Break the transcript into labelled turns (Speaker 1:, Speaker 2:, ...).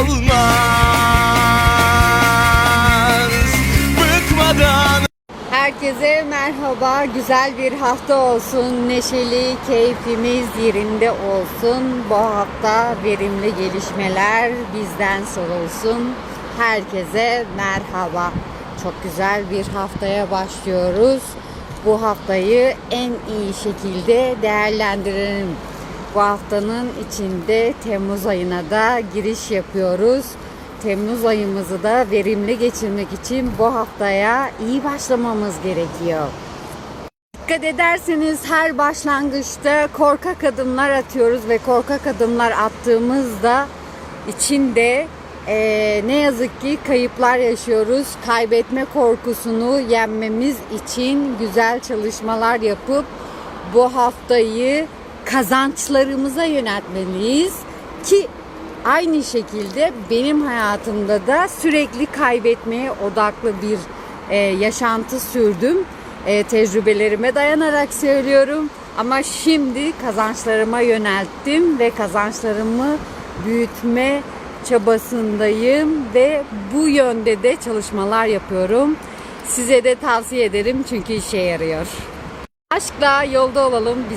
Speaker 1: olmaz Bıkmadan Herkese merhaba, güzel bir hafta olsun, neşeli, keyfimiz yerinde olsun. Bu hafta verimli gelişmeler bizden sorulsun. Herkese merhaba. Çok güzel bir haftaya başlıyoruz. Bu haftayı en iyi şekilde değerlendirelim bu haftanın içinde Temmuz ayına da giriş yapıyoruz. Temmuz ayımızı da verimli geçirmek için bu haftaya iyi başlamamız gerekiyor. Dikkat ederseniz her başlangıçta korkak adımlar atıyoruz ve korkak adımlar attığımızda içinde eee, ne yazık ki kayıplar yaşıyoruz. Kaybetme korkusunu yenmemiz için güzel çalışmalar yapıp bu haftayı kazançlarımıza yöneltmeliyiz ki aynı şekilde benim hayatımda da sürekli kaybetmeye odaklı bir e, yaşantı sürdüm. E, tecrübelerime dayanarak söylüyorum. Ama şimdi kazançlarıma yönelttim ve kazançlarımı büyütme çabasındayım ve bu yönde de çalışmalar yapıyorum. Size de tavsiye ederim çünkü işe yarıyor. Aşkla yolda olalım. Bizi